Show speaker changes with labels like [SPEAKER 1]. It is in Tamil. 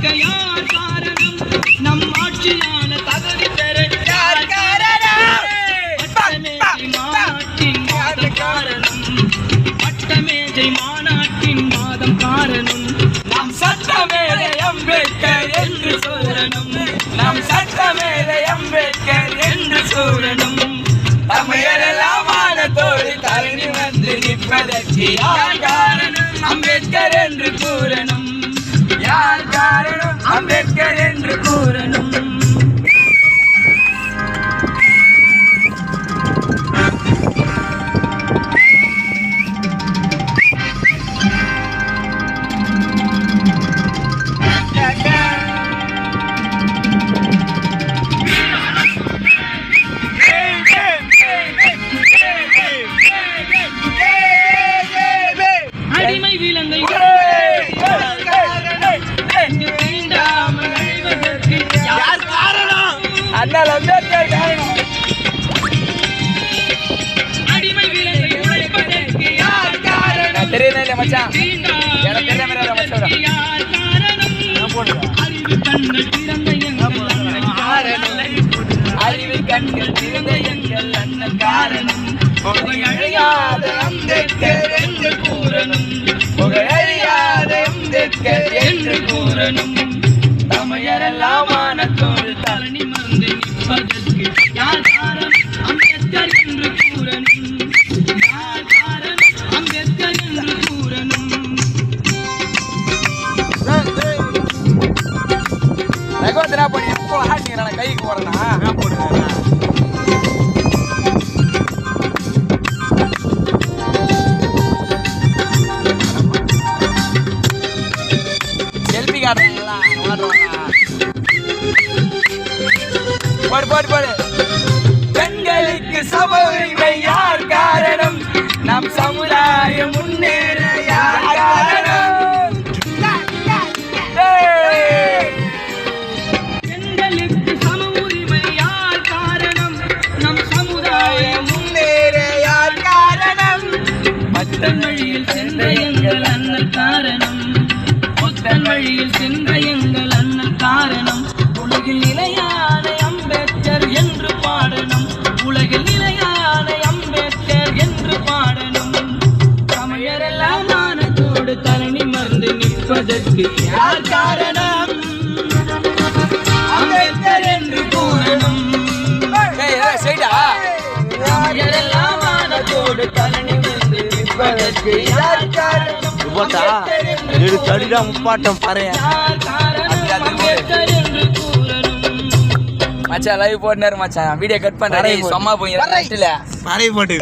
[SPEAKER 1] நிற்க யார்
[SPEAKER 2] நிற்பதற்கு யார் காரணம்? அம்பேத்கர் என்று கூறணும். யார் காரணம்? அம்பேத்கர் என்று கூறணும். அண்ணல் அம்பேத்கர் காரணம்? தெரியல மச்சான்? எனக்கு தெரியாம மச்சான்
[SPEAKER 1] அறிவு கண்கள் திறந்த எங்கள் அண்ணன் காரணம்.
[SPEAKER 2] அம்பேத்கர் என்று கூறணும். அம்பேத்கர் என்று கூறணும். வானத்தோடு தலை
[SPEAKER 1] தரணி மறந்து நிற்பதற்கு யார் காரணம் அம்பேத்கர் என்று கூறணும் யார் அம்பேத்கர் என்று கூறணும்
[SPEAKER 2] பண்ணி கைக்கு போறேன்னா போடுறேன் போடு போடு போடு. பெண்களுக்கு சம உரிமை யார் காரணம்? நம் சமுதாயம் முன்னேற யார் காரணம்?
[SPEAKER 1] பெண்களுக்கு சம உரிமை யார் காரணம்? நம் சமுதாயம்
[SPEAKER 2] முன்னேற யார் காரணம்?
[SPEAKER 1] புத்தன் வழியில் சென்ற எங்கள் அண்ணல் காரணம். புத்தன் வழியில் சென்ற எங்கள் அண்ணல் காரணம். உலகில் நிலை யார் காரணம்? அம்பேத்கர் என்று கூறணும்.
[SPEAKER 3] முப்பாட்டம்
[SPEAKER 1] கூறணும்.
[SPEAKER 2] மச்சான் லைவ் போட்டுனாரு மச்சான். வீடியோ கட்
[SPEAKER 3] போடு.
[SPEAKER 2] சும்மா போய்
[SPEAKER 3] பாறை போட்டு